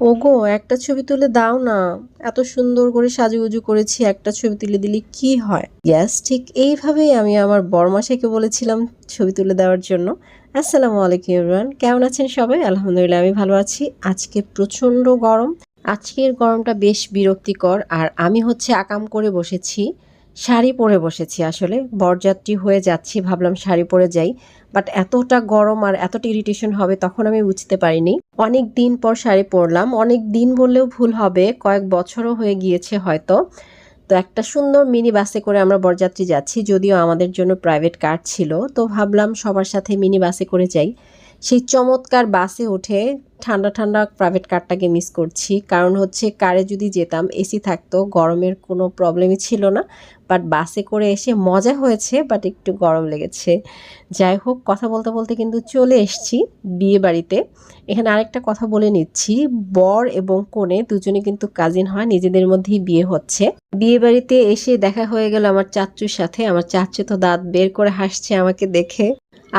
ওগো, একটা ছবি তুলে দাও না। এত সুন্দর করে সাজুগুজু করেছি, একটা ছবি তুলে দিলে কি হয়? গ্যাস ঠিক এইভাবেই আমি আমার বরমাসাকে বলেছিলাম ছবি তুলে দেওয়ার জন্য। আসসালামু আলাইকুম ইমরান কেমন আছেন সবাই? আলহামদুলিল্লাহ, আমি ভালো আছি। আজকে প্রচণ্ড গরম। আজকের গরমটা বেশ বিরক্তিকর। আর আমি হচ্ছে আকাম করে বসেছি। শাড়ি পরে বসেছি আসলে, বরযাত্রী হয়ে যাচ্ছি, ভাবলাম শাড়ি পরে যাই বাট এতটা গরম আর এতটা ইরিটেশন হবে তখন আমি বুঝতে পারিনি। অনেক দিন পর শাড়ি পরলাম, অনেক দিন বললেও ভুল হবে, কয়েক বছরও হয়ে গিয়েছে হয়তো। তো একটা সুন্দর মিনি বাসে করে আমরা বরযাত্রী যাচ্ছি, যদিও আমাদের জন্য প্রাইভেট কার ছিল, তো ভাবলাম সবার সাথে মিনি বাসে করে যাই। সেই চমৎকার বাসে উঠে ঠান্ডা ঠান্ডা প্রাইভেট কারটাকে মিস করছি। কারণ হচ্ছে কারে যদি যেতাম এসি থাকতো, গরমের কোনো প্রবলেমই ছিল না। বাট বাসে করে এসে মজা হয়েছে বাট একটু গরম লেগেছে। যাই হোক, কথা বলতে বলতে কিন্তু চলে এসছি বিয়ে বাড়িতে। এখানে আরেকটা কথা বলে নিচ্ছি। বর এবং কনে দুজনে কিন্তু কাজিন হয়, নিজেদের মধ্যেই বিয়ে হচ্ছে। বিয়ে বাড়িতে এসে দেখা হয়ে গেল আমার চাচ্চুর সাথে। আমার চাচ্চু তো দাঁত বের করে হাসছে আমাকে দেখে।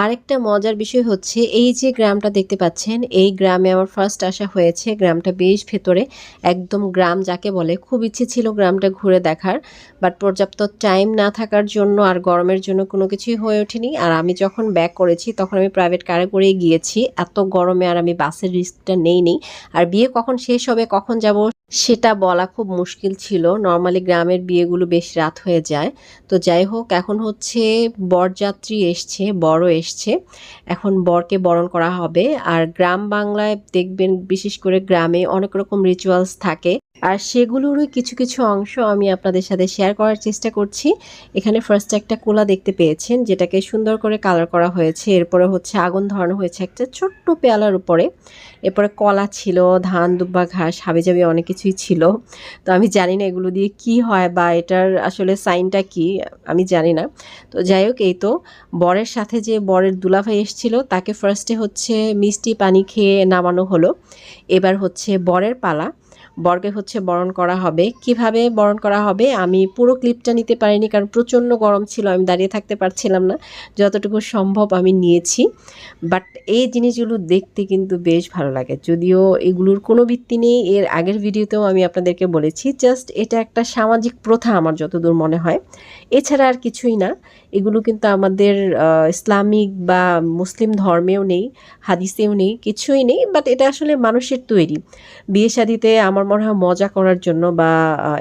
আরেকটা মজার বিষয় হচ্ছে, এই যে গ্রামটা দেখতে পাচ্ছেন, এই গ্রামে আমার ফার্স্ট আসা হয়েছে। গ্রামটা বেশ ভেতরে, একদম গ্রাম যাকে বলে। খুব ইচ্ছে ছিল গ্রামটা ঘুরে দেখার বাট পর্যাপ্ত টাইম না থাকার জন্য আর গরমের জন্য কোনো কিছুই হয়ে ওঠেনি। আর আমি যখন ব্যাক করেছি, তখন আমি প্রাইভেট কারে করেই গিয়েছি। এত গরমে আর আমি বাসের রিস্কটা নেই নি আর বিয়ে কখন শেষ হবে, কখন যাব সেটা বলা খুব মুশকিল ছিল। নর্মালি গ্রামের বিয়েগুলো বেশ রাত হয়ে যায়। তো যাই হোক, এখন হচ্ছে বরযাত্রী এসছে, বড় এসছে। এখন বরকে বরণ করা হবে। আর গ্রাম বাংলায় দেখবেন বিশেষ করে গ্রামে অনেক রকম রিচুয়ালস থাকে। আর সেগুলোরই কিছু কিছু অংশ আমি আপনাদের সাথে শেয়ার করার চেষ্টা করছি। এখানে ফার্স্ট একটা কোলা দেখতে পেয়েছেন, যেটাকে সুন্দর করে কালার করা হয়েছে। এরপরে হচ্ছে আগুন ধরানো হয়েছে একটা ছোট্ট পেয়ালার উপরে। এরপরে কলা ছিল, ধান, দুব্বা, ঘাস, হাবিজাবি অনেক কিছুই ছিল। তো আমি জানি না এগুলো দিয়ে কি হয় বা এটার আসলে সাইনটা কি, আমি জানি না। তো যাই হোক, এই তো বরের সাথে যে বরের দুলাভাই এসেছিল, তাকে ফার্স্টে হচ্ছে মিষ্টি পানি খেয়ে নামানো হলো। এবার হচ্ছে বরের পালা। বরকে হচ্ছে বরণ করা হবে। কীভাবে বরণ করা হবে? আমি পুরো ক্লিপটা নিতে পারিনি কারণ প্রচণ্ড গরম ছিল, আমি দাঁড়িয়ে থাকতে পারছিলাম না। যতটুকু সম্ভব আমি নিয়েছি। বাট এই জিনিসগুলো দেখতে কিন্তু বেশ ভালো লাগে। যদিও এগুলোর কোনো ভিত্তি নেই, এর আগের ভিডিওতেও আমি আপনাদেরকে বলেছি জাস্ট এটা একটা সামাজিক প্রথা আমার যতদূর মনে হয়। এছাড়া আর কিছুই না। এগুলো কিন্তু আমাদের ইসলামিক বা মুসলিম ধর্মেও নেই, হাদিসেও নেই, কিছুই নেই বাট এটা আসলে মানুষের তৈরি। বিয়ে শাদিতে আমার মনে হয় মজা করার জন্য বা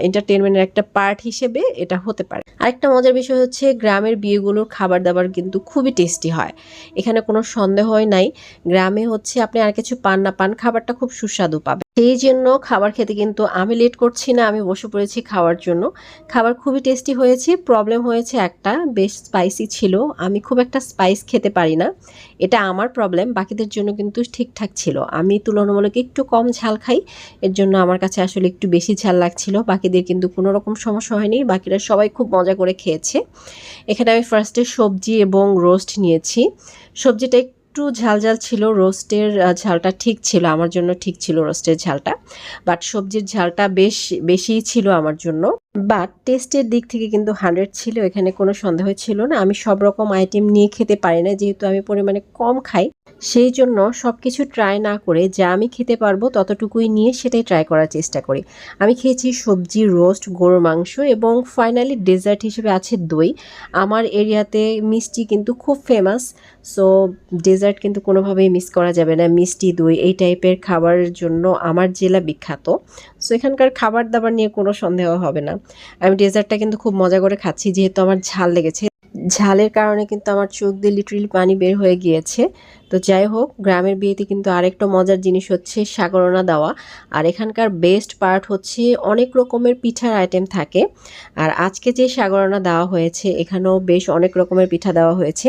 এন্টারটেনমেন্টের একটা পার্ট হিসেবে এটা হতে পারে। আরেকটা মজার বিষয় হচ্ছে গ্রামের বিয়েগুলোর খাবার দাবার কিন্তু খুবই টেস্টি হয়। এখানে কোনো সন্দেহই নাই। গ্রামে হচ্ছে আপনি আর কিছু পান না পান, খাবারটা খুব সুস্বাদু পাবে সেই জন্য খাবার খেতে কিন্তু আমি লেট করছি না, আমি বসে পড়েছি খাওয়ার জন্য। খাবার খুবই টেস্টি হয়েছে প্রবলেম হয়েছে একটা, বেশ স্পাইসি ছিল। আমি খুব একটা স্পাইস খেতে পারি না। এটা আমার প্রবলেম বাকিদের জন্য কিন্তু ঠিকঠাক ছিল। আমি তুলনামূলক একটু কম ঝাল খাই, এর জন্য আমার কাছে আসলে একটু বেশি ঝাল লাগছিল। বাকিদের কিন্তু কোনো রকম সমস্যা হয়নি। বাকিরা সবাই খুব মজা করে খেয়েছে। এখানে আমি ফার্স্টে সবজি এবং রোস্ট নিয়েছি। সবজিটা একটু ঝাল ঝাল ছিল। রোস্টের ঝালটা ঠিক ছিল। আমার জন্য ঠিক ছিল রোস্টের ঝালটা। বাট সবজির ঝালটা বেশ, বেশিই ছিল আমার জন্য। বাট টেস্টের দিক থেকে কিন্তু হান্ড্রেড ছিল, এখানে কোনো সন্দেহ ছিল না। আমি সব রকম আইটেম নিয়ে খেতে পারি না, যেহেতু আমি পরিমাণে কম খাই। সেই জন্য সব কিছু ট্রাই না করে যা আমি খেতে পারব ততটুকুই নিয়ে সেটাই ট্রাই করার চেষ্টা করি। আমি খেয়েছি সবজি রোস্ট গরুর মাংস এবং ফাইনালি ডেজার্ট হিসেবে আছে দই। আমার এরিয়াতে মিষ্টি কিন্তু খুব ফেমাস সো ডেজার্ট কিন্তু কোনোভাবেই মিস করা যাবে না। মিষ্টি, দই এই টাইপের খাবারের জন্য আমার জেলা বিখ্যাত। সো এখানকার খাবার দাবার নিয়ে কোনো সন্দেহ হবে না। আমি ডেজার্টটা কিন্তু খুব মজা করে খাচ্ছি, যেহেতু আমার ঝাল লেগেছে। ঝালের কারণে কিন্তু আমার চোখ দিয়ে লিটারেলি পানি বের হয়ে গিয়েছে। তো যাই হোক, গ্রামের বিয়েতে কিন্তু আরেকটা মজার জিনিস হচ্ছে সাগরনা দেওয়া। আর এখানকার বেস্ট পার্ট হচ্ছে অনেক রকমের পিঠার আইটেম থাকে। আর আজকে যে সাগরনা দেওয়া হয়েছে, এখানেও বেশ অনেক রকমের পিঠা দেওয়া হয়েছে।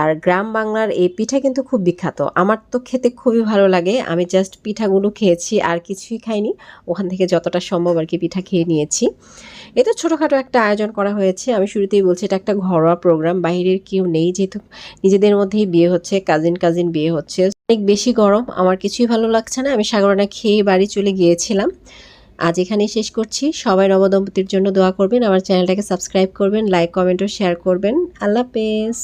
আর গ্রাম বাংলার এই পিঠা কিন্তু খুব বিখ্যাত। আমার তো খেতে খুবই ভালো লাগে। আমি জাস্ট পিঠাগুলো খেয়েছি, আর কিছুই খাইনি। ওখান থেকে যতটা সম্ভব আর কি পিঠা খেয়ে নিয়েছি। এতে ছোটোখাটো একটা আয়োজন করা হয়েছে। আমি শুরুতেই বলছি, এটা একটা ঘরোয়া প্রোগ্রাম বাইরের কেউ নেই, যেহেতু নিজেদের মধ্যেই বিয়ে হচ্ছে কাজিন কাজিন কাজিন বিয়ে হচ্ছে। অনেক বেশি গরম, আমার কিছুই ভালো লাগছে না। আমি সাগরনা খেয়ে বাড়ি চলে গিয়েছিলাম। আজ এখানেই শেষ করছি। সবাই নবদম্পতির জন্য দোয়া করবেন। আমার চ্যানেলটাকে সাবস্ক্রাইব করবেন, লাইক, কমেন্ট ও শেয়ার করবেন। আল্লাহ হাফেজ।